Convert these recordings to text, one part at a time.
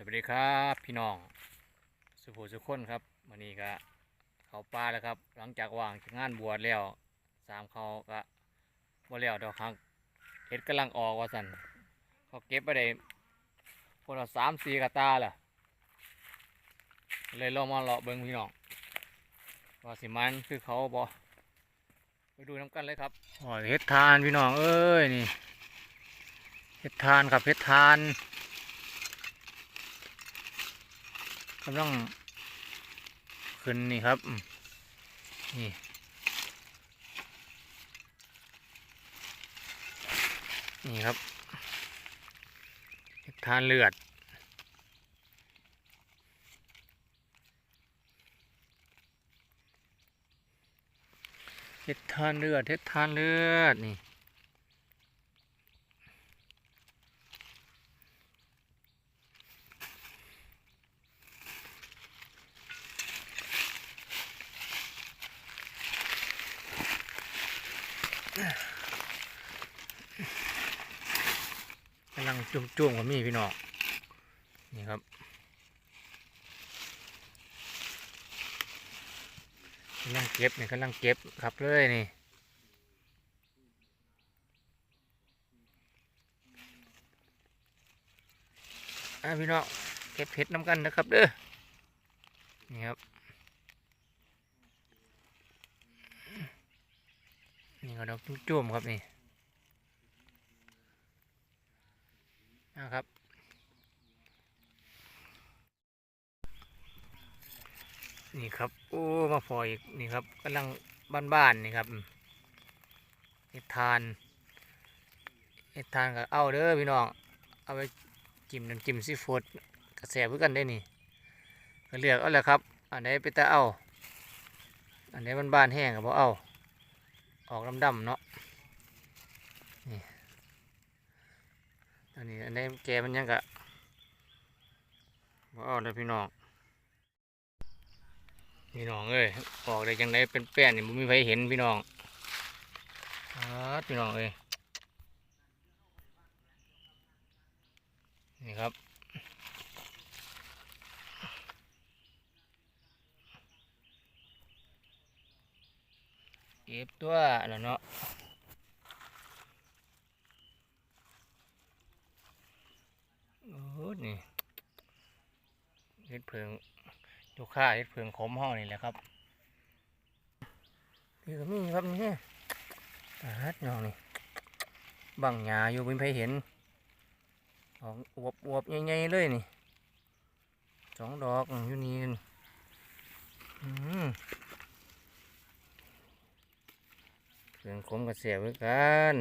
สวัสดีครับพี่น้อง สุภูสุขคนครับวันนี้ก็เขาป่าแล้วครับ หลังจากว่างจากงานบวชแล้วสามเขาก็บ่แล้วดอกครับเห็ดกำลังออกว่าสันเขาเก็บไปได้คนละสามสี่กระตาล่ะ เลยลองมาเลาะเบิ้งพี่น้องว่าสิมันคือเขาบ่ไปดูน้ำกันเลยครับอ๋อเห็ดทานพี่น้องเอ้ยนี่เห็ดทานครับเห็ดทาน กำลังขึ้นนี่ครับ นี่นี่ครับทานเลือดเห็ดทานเลือดเห็ดทานเลือด นี่ จุ่มจุ่มๆกับมีพี่น้องนี่ครับกำลังเก็บนี่กำลังเก็บครับเลยนี่อะพี่น้องเก็บเห็ดน้ำกันนะครับเด้อนี่ครับนี่ก็ดอกจุ่มๆครับนี่นะครับ นี่ครับ โอ้มาพออีกนี่ครับกำลังบ้านๆนี่ครับอืมเห็ดทานเห็ดทานกับเอาเด้อพี่น้อง เอาไปจิ้มน้ำจิ้มซีฟู้ดกระแสเพื่อกันได้นี่ก็เลือกเอาแหละครับ อันไหนไปต่เอาอันไหนบ้านๆแห้งกับพอเอาออกดำๆเนาะนี่อันนี้อันนี้แกมันยังกะบ่เอาเลยพี่น้อง พี่น้องเอ้ยออกได้จังไดเป็นแป้นนี่บ่มีใครเห็นพี่น้องอพี่น้องเอ้ยนี่ครับเก็บตัวแล้วเนาะโอ้นี่เห็ดเพิง ดูค่าเห็ดเพิงขมห้องนี่แหละครับนี่ก็มีครับนี่ฮัดเนาะนี่บังหญ้าอยู่ไม่ไปเห็นออกอวบอวบใหญ่ๆเลยนี่สองดอกอยู่นี่อืมเพิงขมกับเสียบไว้กัน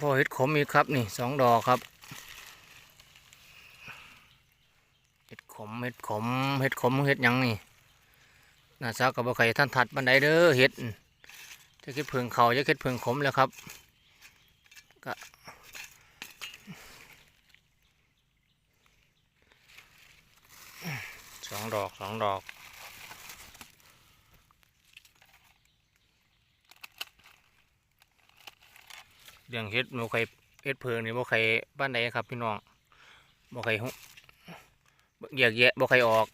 พอเห็ดขมอีกครับนี่สองดอกครับ เห็ดขมเห็ดขมเห็ดขมเห็ดยังนี่น่าซักกับบ่ไข่ท่านถัดบันไดเด้อเห็ดจะคิดเพิงเขาจะคิดเพิงขมแล้วครับก็สองดอกสองดอก เรื่องเฮ็ดบ่ใครเฮ็ดเพิงนี่บ่ใครบ้านใดครับพี่น้องบ่ใครหุบ่แยกแยะบ่ใครออก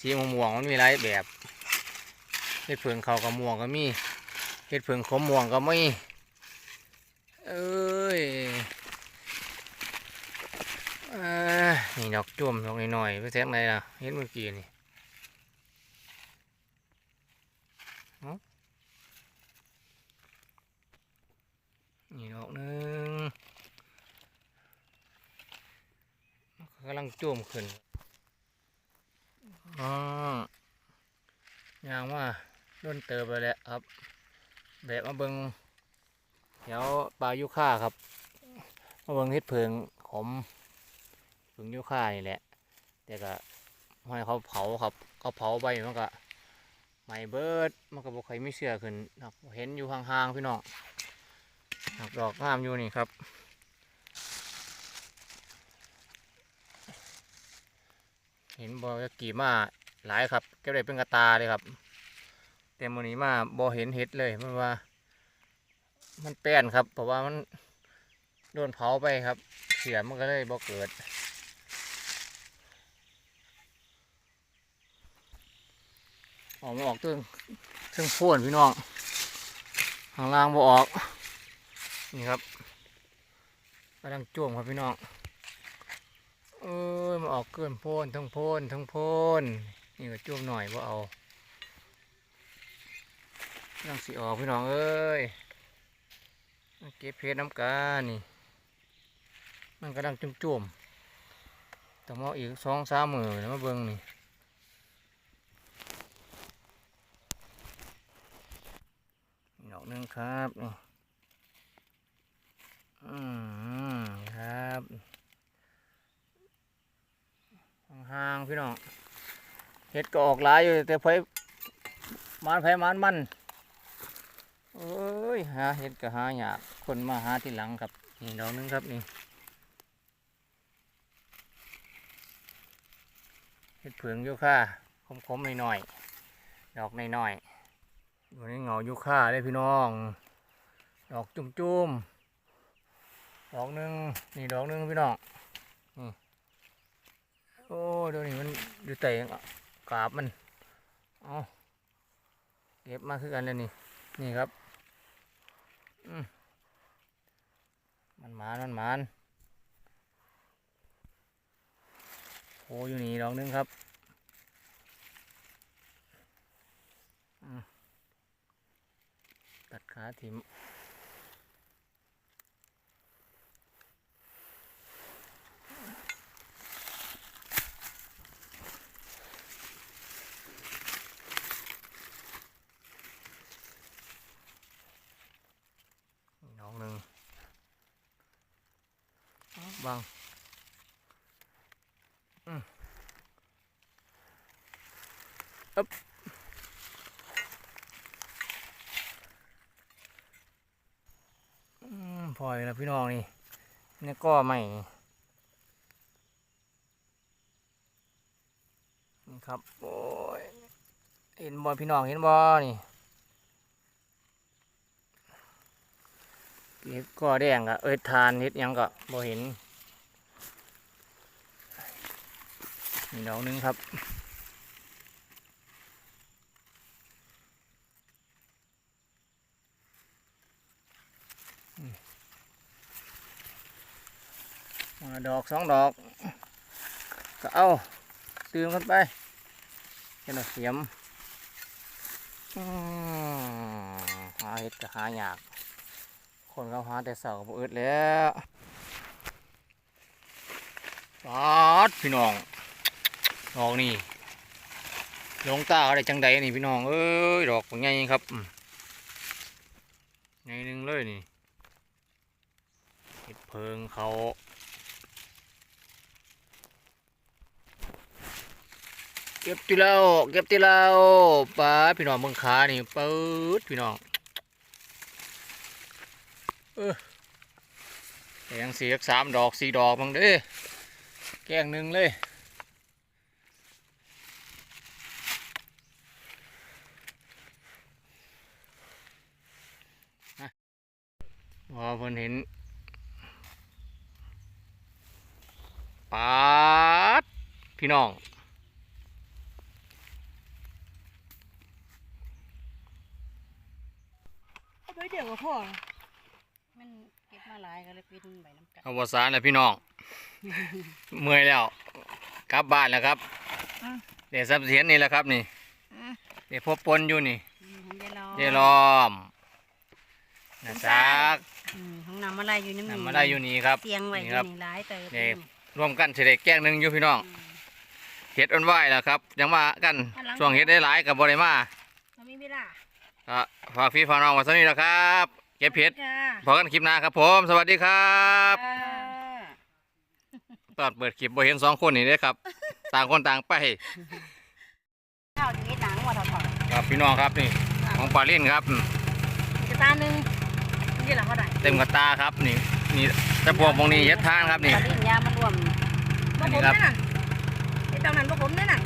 สีม่วงมันมีหลายแบบเฮ็ดเพิงเขากับม่วงก็มีเฮ็ดเพิงขมม่วงก็มีเอ้ยอ้ยนี่ดอกจุ่มดอกน้อยๆไปแทงไหนล่ะเฮ็ดเมื่อกี้นี่ดอกหนึงกำลั งจุ่มขึ้นอ๋อยางว่าล้นเติบไปแล้วครับ แบบมาเบิงเดี๋ยวปลายุค่าครับมาเบิงเฮ็ดเพิงขมเพิงยุค่านี่แหละ แต่ก็ให้เขาเผาครับเขาเผาไปมันก็ไหม้เบิดมันก็บอกใครไม่เชื่อขึ้นเห็นอยู่ห่างๆพี่น้องดอกงามอยู่นี่ครับ เห็นบอกี่มาหลายครับเก็บได้เป็นกระตาเลยครับ แต่มื้อนี้มาบ่เห็นเห็ดเลยมันว่า มันแป้นครับ เพราะว่ามันโดนเผาไปครับ เสียมันก็เลยบ่เกิดออกมาออกตึงตึงพ่นพี่น้องข้างล่างบ่ออก นี่ครับกำลังจ้วมครับพี่น้อง มาออกเกินโพ่นทั้งโพ่นทั้งโพ่นนี่ก็จ้วมหน่อยว่าเอากำลังสีออกพี่น้องเอ้ยเก็บเพชรน้ำกานี่ มันกำลังจุ่มจุ่มๆต้องมาอีกสองสามมือแล้วมาเบิ่งนี่ดอกนึงครับนี่อืมครับ ห่างพี่น้องเห็ดก็ออกหลายอยู่แต่ไผมันไผมันมันเอ้ยหาเห็ดก็หายากคนมาหาที่หลังครับนี่ดอกนึงครับนี่เห็ดเผืองโยค่าคมๆหน่อยๆดอกหน่อยๆอยู่ในเงายูค่าเลยพี่น้อง ดอกจุ่มๆดอกนึงนี่ดอกนึงพี่น้อง โอ้เดี๋ยวนี้มันอยู่แต่กราบมันเอาเก็บมาคือกันเลยนี่ นี่ครับมันหมานมันหมานโอ้อยู่นี่ดอกนึงครับตัดขาทิมอีกน้องหนึ่ง เอางอืมอึ๊บอืมพอแล้วพี่น้องนี่นี่ก็ไม่นี่ครับ โอ้ย เห็นบอพี่น้องเห็นบอนี่เห็ดก็แดงกะเอ้ยทานเห็ดยังก็บ่เห็น นี่ดอกหนึงครับอ่าดอกสองดอก ก็เอาตื่มกันไปเห็นเสียมหาเห็ดก็หายาก คนเขาหาแต่เสาร์ก็บ่อึดแล้วปาดพี่น้อง ดอกนี่หลงตาอะไรจังใดนี่พี่น้องเอ้ยดอกเป็นไงครับอืมไงหนึ่งเลยนี่เห็ดเพิงเขาเก็บตีแล้วเก็บตีแล้วปลาพี่น้องเมืองขานี่ปื๊ดพี่น้องเออแต่ยังสียสามดอกสี่ดอกมังเด้อแกงหนึ่งเลย ว่าเพิ่นเห็นปาดพี่น้อง เอาไปเดี๋ยวกับพ่อ มันเก็บมาหลายก็เลยเป็นใบน้ำกัดเอาวสารแล้วพี่น้อง เมื่อยแล้วกลับบ้านแล้วครับอะเดี๋ยวสับเสียนนี่แหละครับนี่อะเดี๋ยวพบปนอยู่นี่ อืมของยายรอเยล้อมนะซัก อืมของน้ำอะไรอยู่น้ำนำมาได้อยู่นี่ครับ เตียงไว้อนี่ยู่ครับนี่หลายเติบนี่รวมกันเฉลี่ยแก้งหนึ่งอยู่พี่น้องอืม เห็ดอันไหวแล้วครับยังมากันอันหลัง ช่วงเห็ดได้หลายกับบริมาเราไม่เวลาก็ฝากพี่ฝากน้องไว้สักนี้แหละครับเก็บเห็ดจ้าพอกันคลิปหน้าครับผม สวัสดีครับจ้าตอนเปิดคลิปบ่เห็นสองคนนี่เด้อครับ ต่างคนต่างไป ข้าวอยู่ในหนังว่าเท่าครับพี่น้องครับนี่ ของปลาลิ่นครับๆกระตาหนึ่ง ที่เราก็ได้เต็มกระตาครับนี่นี่ตะปวกตรงนี้เย็ดทางครับนี่ ตอนนี้ยามันรวมบ่ผมเนี่นน่ะไอ้ตรงนั้นบ่ผมเนี่นน่ะ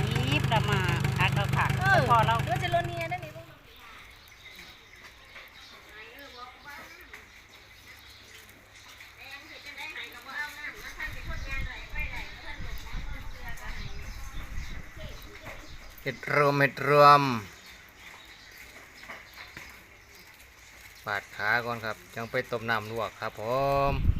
นี่ประมาอัดเราขาดพอเราเดี๋จะโลเนียนั่นเองเห็ดรวมเห็ดรวม ขาก่อนครับจังไปต้มน้ำลวกครับผม